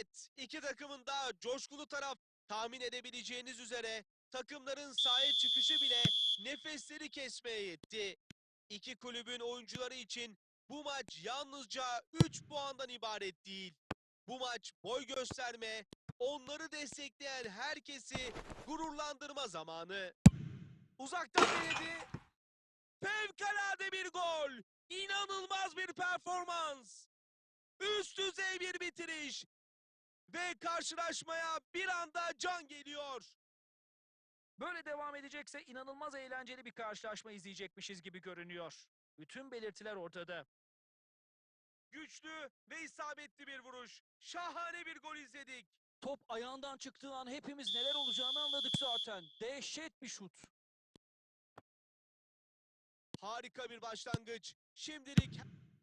Evet, iki takımın da coşkulu taraf tahmin edebileceğiniz üzere takımların sahaya çıkışı bile nefesleri kesmeye yetti. İki kulübün oyuncuları için bu maç yalnızca 3 puandan ibaret değil. Bu maç boy gösterme, onları destekleyen herkesi gururlandırma zamanı. Uzaktan denedi. Fevkalade bir gol. İnanılmaz bir performans. Üst düzey bir bitiriş. Ve karşılaşmaya bir anda can geliyor. Böyle devam edecekse inanılmaz eğlenceli bir karşılaşma izleyecekmişiz gibi görünüyor. Bütün belirtiler ortada. Güçlü ve isabetli bir vuruş. Şahane bir gol izledik. Top ayağından çıktığı an hepimiz neler olacağını anladık zaten. Dehşet bir şut. Harika bir başlangıç. Şimdilik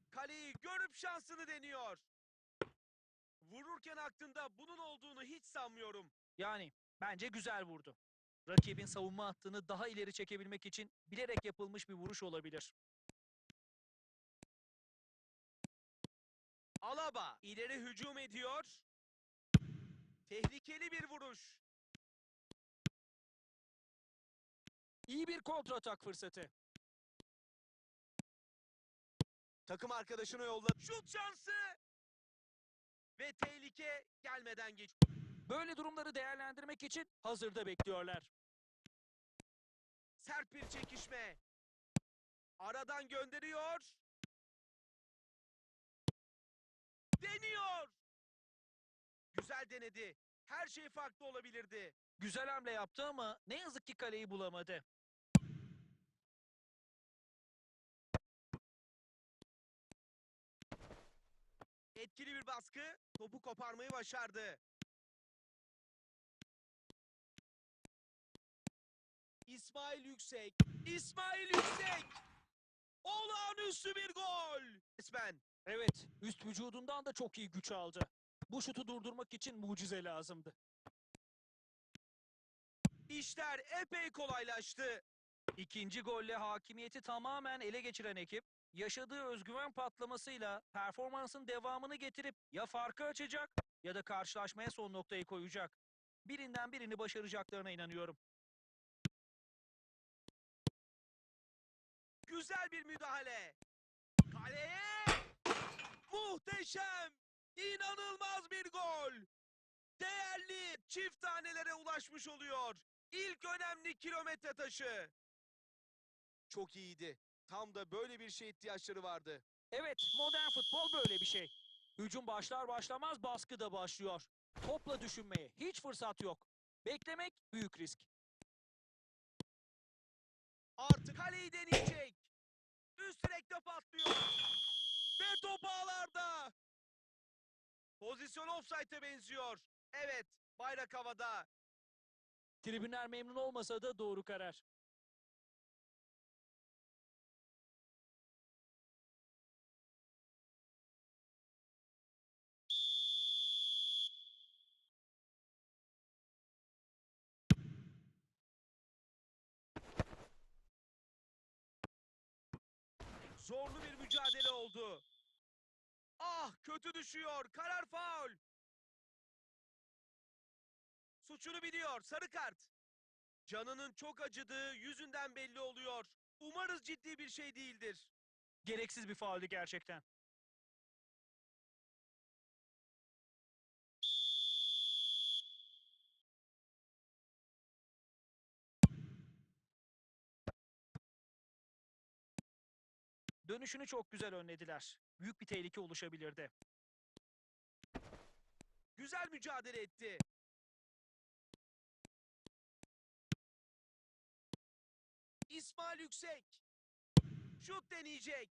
kaleyi görüp şansını deniyor. Vururken aklında bunun olduğunu hiç sanmıyorum. Yani bence güzel vurdu. Rakibin savunma hattını daha ileri çekebilmek için bilerek yapılmış bir vuruş olabilir. Alaba ileri hücum ediyor. Tehlikeli bir vuruş. İyi bir kontratak fırsatı. Takım arkadaşını yolladı. Şut şansı. Ve tehlike gelmeden geç. Böyle durumları değerlendirmek için hazırda bekliyorlar. Sert bir çekişme. Aradan gönderiyor. Deniyor. Güzel denedi. Her şey farklı olabilirdi. Güzel hamle yaptı ama ne yazık ki kaleyi bulamadı. Etkili bir baskı. Topu koparmayı başardı. İsmail Yüksek. İsmail Yüksek. Olağanüstü bir gol. Resmen. Evet, üst vücudundan da çok iyi güç aldı. Bu şutu durdurmak için mucize lazımdı. İşler epey kolaylaştı. İkinci golle hakimiyeti tamamen ele geçiren ekip, yaşadığı özgüven patlamasıyla performansın devamını getirip ya farkı açacak ya da karşılaşmaya son noktayı koyacak. Birinden birini başaracaklarına inanıyorum. Güzel bir müdahale. Kaleye. Muhteşem. İnanılmaz bir gol. Değerli çift tanelere ulaşmış oluyor. İlk önemli kilometre taşı. Çok iyiydi. Tam da böyle bir şey ihtiyaçları vardı. Evet, modern futbol böyle bir şey. Hücum başlar başlamaz baskı da başlıyor. Topla düşünmeye hiç fırsat yok. Beklemek büyük risk. Artık kaleyi deneyecek. Üst direkte patlıyor. Ve top ağlarda. Pozisyon offside'e benziyor. Evet, bayrak havada. Tribünler memnun olmasa da doğru karar. Zorlu bir mücadele oldu. Ah, kötü düşüyor. Karar faul. Suçunu biliyor. Sarı kart. Canının çok acıdığı yüzünden belli oluyor. Umarız ciddi bir şey değildir. Gereksiz bir fauldü gerçekten. Dönüşünü çok güzel önlediler. Büyük bir tehlike oluşabilirdi. Güzel mücadele etti. İsmail Yüksek. Şut deneyecek.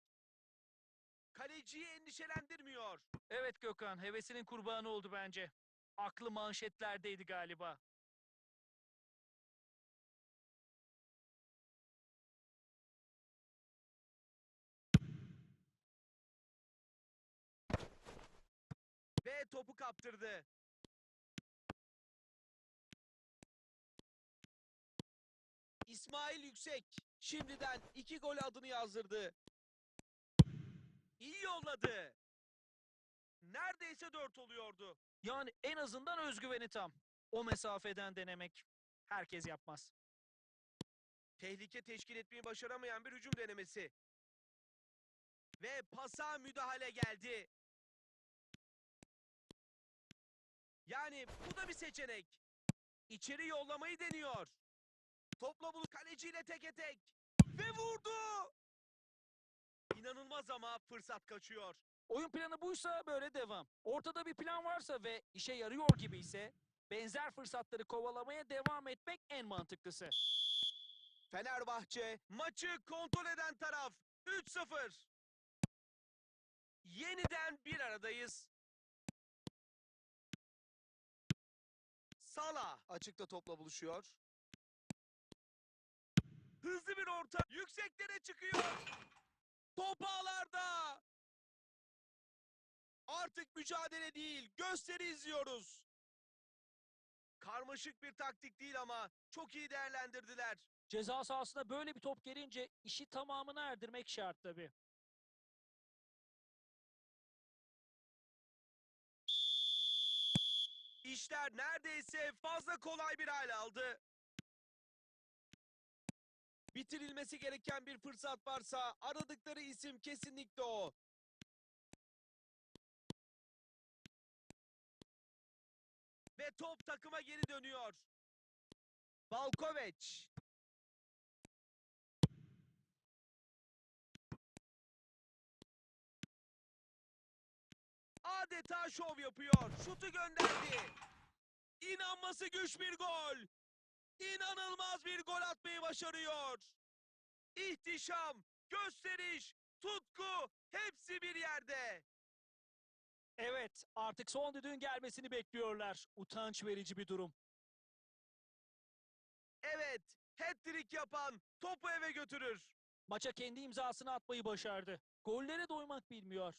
Kaleciyi endişelendirmiyor. Evet Gökhan, hevesinin kurbanı oldu bence. Aklı manşetlerdeydi galiba. Topu kaptırdı. İsmail Yüksek şimdiden iki gol adını yazdırdı. İyi yolladı. neredeyse 4 oluyordu. Yani en azından özgüveni tam. O mesafeden denemek herkes yapmaz. Tehlike teşkil etmeyi başaramayan bir hücum denemesi. Ve pasa müdahale geldi. Yani bu da bir seçenek. İçeri yollamayı deniyor. Topla bulup kaleciyle teke tek. Ve vurdu. İnanılmaz ama fırsat kaçıyor. Oyun planı buysa böyle devam. Ortada bir plan varsa ve işe yarıyor gibi ise benzer fırsatları kovalamaya devam etmek en mantıklısı. Fenerbahçe maçı kontrol eden taraf 3-0. Yeniden bir aradayız. Sala açıkta topla buluşuyor. Hızlı bir orta yükseklere çıkıyor. Top ağlarda. Artık mücadele değil, gösteri izliyoruz. Karmaşık bir taktik değil ama çok iyi değerlendirdiler. Ceza sahasına böyle bir top gelince işi tamamına erdirmek şart tabii. İşler neredeyse fazla kolay bir hal aldı. Bitirilmesi gereken bir fırsat varsa aradıkları isim kesinlikle o. Ve top takıma geri dönüyor. Balkoveç. Adeta şov yapıyor. Şutu gönderdi. İnanması güç bir gol. İnanılmaz bir gol atmayı başarıyor. İhtişam, gösteriş, tutku hepsi bir yerde. Evet, artık son düdüğün gelmesini bekliyorlar. Utanç verici bir durum. Evet, hat-trick yapan topu eve götürür. Maça kendi imzasını atmayı başardı. Gollere doymak bilmiyor.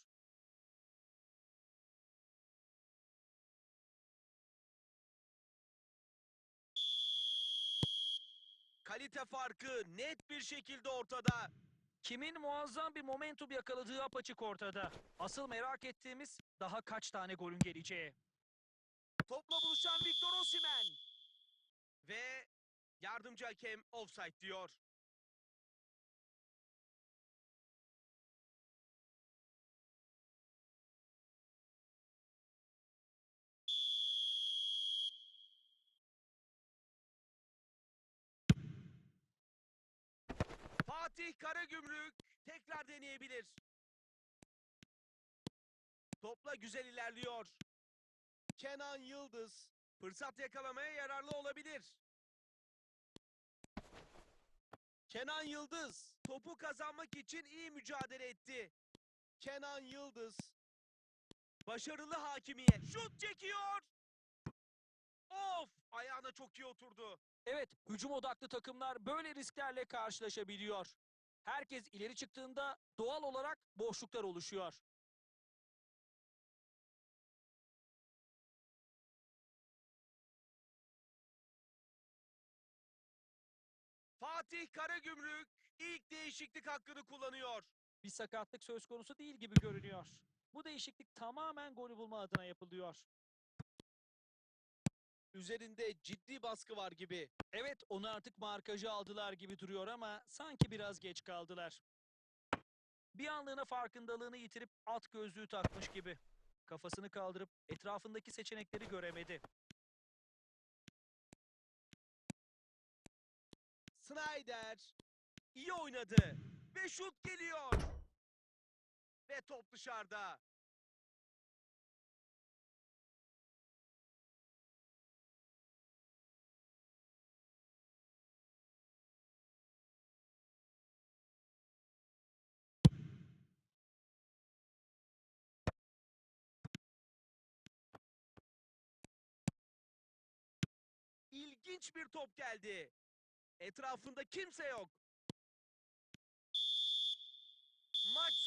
Kalite farkı net bir şekilde ortada. Kimin muazzam bir momentum yakaladığı apaçık ortada. Asıl merak ettiğimiz daha kaç tane golün geleceği. Topla buluşan Victor Osimhen. Ve yardımcı hakem offside diyor. Fatih Karagümrük tekrar deneyebilir. Topla güzel ilerliyor. Kenan Yıldız fırsat yakalamaya yararlı olabilir. Kenan Yıldız topu kazanmak için iyi mücadele etti. Kenan Yıldız başarılı hakimiyet. Şut çekiyor. Of! Ayağına çok iyi oturdu. Evet, hücum odaklı takımlar böyle risklerle karşılaşabiliyor. Herkes ileri çıktığında doğal olarak boşluklar oluşuyor. Fatih Karagümrük ilk değişiklik hakkını kullanıyor. Bir sakatlık söz konusu değil gibi görünüyor. Bu değişiklik tamamen golü bulma adına yapılıyor. Üzerinde ciddi baskı var gibi. Evet, onu artık markajı aldılar gibi duruyor ama sanki biraz geç kaldılar. Bir anlığına farkındalığını yitirip at gözlüğü takmış gibi. Kafasını kaldırıp etrafındaki seçenekleri göremedi. Snyder iyi oynadı ve şut geliyor. Ve top dışarıda. İlginç bir top geldi. Etrafında kimse yok.